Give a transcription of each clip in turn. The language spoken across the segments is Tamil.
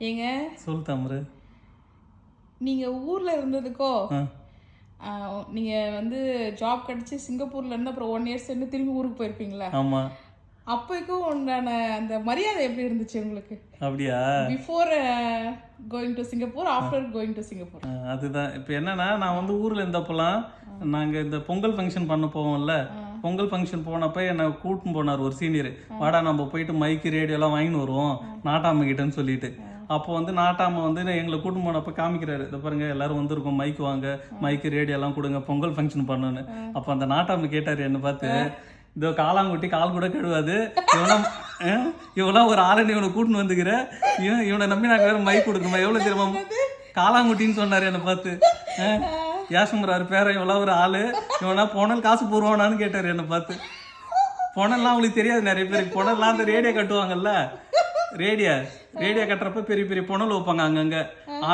ஏங்க? சொல் தாமரு. நீங்க ஊர்ல இருந்ததுக்கோ ஆ. ஆ, நீங்க வந்து ஜாப் கிடைச்சி சிங்கப்பூர்ல இருந்து அப்புறம் ஒன் இயர்ஸ் இருந்து திரும்பி ஊருக்கு போயிருப்பீங்களா? ஆமாம் அப்போக்கும் உண்டான அந்த மரியாதை எப்படி இருந்துச்சு உங்களுக்கு? அப்படியா? Before going to Singapore after going to Singapore. அதுதான். இப்போ என்னன்னா நான் வந்து ஊரில் இருந்தப்போலாம் நாங்கள் இந்த பொங்கல் ஃபங்க்ஷன் பண்ண போவோம்ல பொங்கல் ஃபங்க்ஷன் போனப்ப என்னை கூட்டின்னு போனார் ஒரு சீனியர் வாடா நம்ம போயிட்டு மைக்கு ரேடியோலாம் வாங்கின்னு வருவோம். நாட்டாம கிட்டன்னு சொல்லிட்டு. அப்போ வந்து நாட்டாம வந்து எங்களை கூட்டின்னு போனப்ப காமிக்கிறாரு. இதை பாருங்க எல்லாரும் வந்திருக்கோம் மைக் வாங்க மைக்கு ரேடியோலாம் கொடுங்க பொங்கல் ஃபங்க்ஷன் பண்ணணும்னு அப்போ அந்த நாட்டாம கேட்டார் என்ன பார்த்து இதோ காலாங்குட்டி கால் கூட கழுவாது. இவனா இவெல்லாம் ஒரு ஆளுன்னு இவனை கூட்டின்னு வந்துக்கிற. இவன் இவனை நம்பி நாங்கள் வேறு மைக் கொடுக்குமா எவ்வளோ தெரியுமா? காலாங்குட்டின்னு சொன்னார் என்னை பார்த்து. யாசமுறாரு பேரன் இவ்வளோ ஒரு ஆள். இவனா போனல் காசு போடுவானான்னு கேட்டார் என்னை பார்த்து. புனல்லாம் அவங்களுக்கு தெரியாது நிறைய பேருக்கு. புனல்லாம் அந்த ரேடியோ கட்டுவாங்கல்ல. ரேடியோ ரேடியோ கட்டுறப்ப பெரிய பெரிய புனல் வைப்பாங்க அங்கங்க.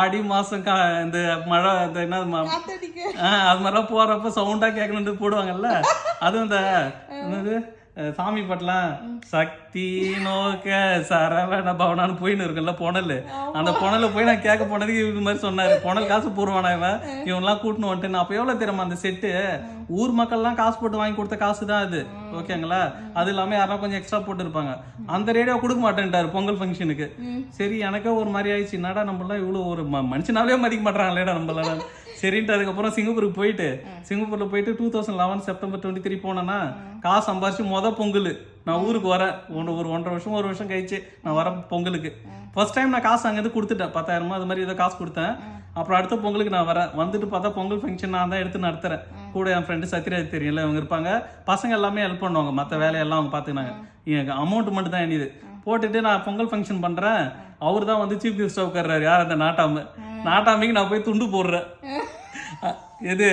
ஆடி மாசம் கா இந்த மழை இந்த என்ன அது மாதிரிலாம் போறப்ப சவுண்டா கேட்கணுன்ட்டு போடுவாங்கல்ல. அதுவும் இந்த என்னது சாமி பாட்டுலாம் சக்தி நோக்க சரவண பவனான்னு போயின்னு இருக்குல்ல புனல். அந்த புனல போய் நான் கேட்க போனதுக்கு இது மாதிரி சொன்னாரு. புனல் காசு போடுவானா இவன்? இவன்லாம் கூட்டின்னு வந்துட்டேன் அப்போ எவ்வளவு தெரியுமா அந்த செட்டு? ஊர் மக்கள்லாம் காசு போட்டு வாங்கி கொடுத்த காசு தான் அது ஓகேங்களா? அது இல்லாம யாரா கொஞ்சம் எக்ஸ்ட்ரா போட்டு இருப்பாங்க அந்த ரேடியோ கொடுக்க மாட்டேன்ட்டாரு பொங்கல் ஃபங்க்ஷனுக்கு சரி எனக்கே ஒரு மாதிரி ஆயிடுச்சு. என்னடா நம்மளாம் இவ்வளோ ஒரு ம- மனுஷனாவே மதிக்க மாட்டாங்களேடா நம்மளால. சரின்ட்டு அதுக்கப்புறம் சிங்கப்பூருக்கு போயிட்டு சிங்கப்பூர்ல போயிட்டு two thousand eleven September twenty three போனேன்னா காசு சம்பாரிச்சு மொத பொங்கல். நான் ஊருக்கு வரேன் ஒன்று ஒரு ஒன்றரை வருஷம் ஒரு வருஷம் கழிச்சு நான் வரேன் பொங்கலுக்கு. ஃபர்ஸ்ட் டைம் நான் காசு அங்கேருந்து கொடுத்துட்டேன். பத்தாயிரமா அது மாதிரி ஏதோ காசு கொடுத்தேன். அப்புறம் அடுத்த பொங்கலுக்கு நான் வரேன். வந்துட்டு பார்த்தா பொங்கல் ஃபங்க்ஷன் நான் தான் எடுத்து நடத்துறேன். கூட என் ஃப்ரெண்டு சத்யராஜ் தெரியல இவங்க இருப்பாங்க. பசங்க எல்லாமே ஹெல்ப் பண்ணுவாங்க. மற்ற வேலையெல்லாம் அவங்க பார்த்துக்கினாங்க. எனக்கு அமௌண்ட் மட்டும் தான் எண்ணிது போட்டுட்டு நான் பொங்கல் ஃபங்க்ஷன் பண்றேன். அவர் தான் வந்து சீஃப் கெஸ்ட் உட்கார்றாரு. யார் அந்த நாட்டாம? நாட்டாமைக்கு நான் போய் துண்டு போடுறேன். எது?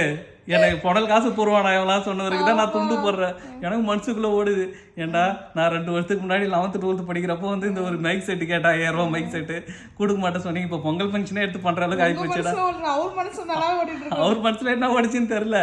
எனக்கு புடல் காசு போடுவானா எவ்வளோ சொன்னவருக்கு தான் நான் துண்டு போடுறேன். எனக்கு மனசுக்குள்ள ஓடுது. ஏன்டா நான் ரெண்டு வருஷத்துக்கு முன்னாடி லெவன்த்து டுவெல்த்து படிக்கிறப்போ வந்து இந்த ஒரு மைக் செட்டு கேட்டா ரூபாய் மைக் செட்டு கொடுக்க மாட்டேன் சொன்னீங்க. இப்போ பொங்கல் ஃபங்க்ஷனே எடுத்து பண்ற அளவுக்கு ஆகி போச்சுடா அவர் மனசுல என்ன ஓடிச்சுன்னு தெரியல.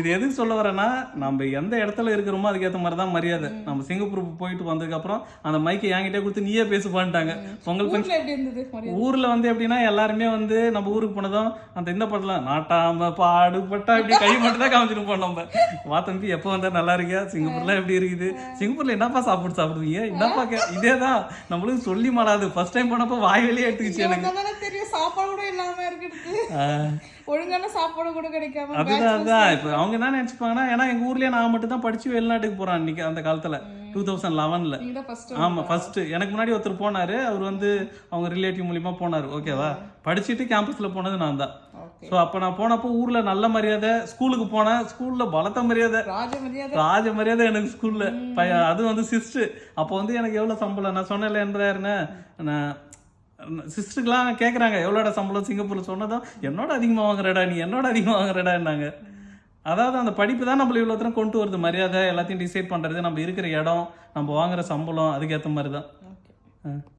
இது எதுக்கு சொல்ல வரேன்னா நம்ம எந்த இடத்துல இருக்கிறோமோ அதுக்கேற்ற மாதிரி தான் மரியாதை. நம்ம சிங்கப்பூர் போயிட்டு வந்ததுக்கு அப்புறம் அந்த மைக்கை என்கிட்ட கொடுத்து நீயே பேசு பண்ணிட்டாங்க பொங்கல் ஃபங்க்ஷன் ஊர்ல வந்து எப்படின்னா எல்லாருமே வந்து நம்ம ஊருக்கு போனதும் அந்த இந்த படம்லாம் நாட்டாம பாடுபட்டா இப்படி கை மட்டும் தான் காமிச்சிருப்போம் நம்ம. வா தம்பி எப்போ வந்தா நல்லா இருக்கியா? சிங்கப்பூர்ல எப்படி இருக்குது? சிங்கப்பூர்ல என்னப்பா சாப்பிட்டு சாப்பிடுவீங்க? என்னப்பா கே இதேதான். நம்மளுக்கு சொல்லி மாடாது. ஃபர்ஸ்ட் டைம் போனப்போ வாய் வெளியே எடுத்துக்கிச்சு எனக்கு. தெரியும். சாப்பாடு கூட இல்லாம இருக்குது ஆஹ், ஒழுங்கான சாப்பாடு கூட கிடைக்காம அதுதான் அதுதான். இப்போ அவங்க என்ன நினைச்சுப்பாங்கன்னா ஏன்னா எங்க ஊர்லயே நான் மட்டும் தான் படிச்சு வெளிநாட்டுக்கு போறேன் அன்னைக்கு அந்த காலத்துல. டூ தௌசண்ட் லெவன்ல நீங்க தான் ஃபர்ஸ்ட் ஆமா ஃபர்ஸ்ட் எனக்கு முன்னாடி ஒருத்தர் போனாரு. அவர் வந்து அவங்க ரிலேட்டிவ் மூலியமா போனாரு. ஓகேவா படிச்சுட்டு கேம்பஸ்ல போனது நான் தான். ஸோ அப்போ நான் போனப்போ ஊர்ல நல்ல மரியாதை ஸ்கூலுக்கு போனேன். ஸ்கூல்ல பலத்த மரியாதை. ராஜ மரியாதை? ராஜ மரியாதை எனக்கு ஸ்கூல்ல பையன் அது வந்து சிஸ்டர் அப்போ வந்து எனக்கு எவ்வளவு சம்பளம்? நான் சொன்னேன்ல எண்பதாயிரம்னு நான் சிஸ்டருக்குலாம் கேட்குறாங்க எவ்வளோட சம்பளம்? சிங்கப்பூர்ல சொன்னதும் என்னோட அதிகமாக வாங்குறடா நீ என்னோட அதிகமாக வாங்குறடான்னாங்க. அதாவது அந்த படிப்பு தான் நம்மள இவ்வளோ தூரம் கொண்டு வருது. மரியாதை எல்லாத்தையும் டிசைட் பண்றது நம்ம இருக்கிற இடம் நம்ம வாங்குற சம்பளம் அதுக்கேற்ற மாதிரி தான். ஓகே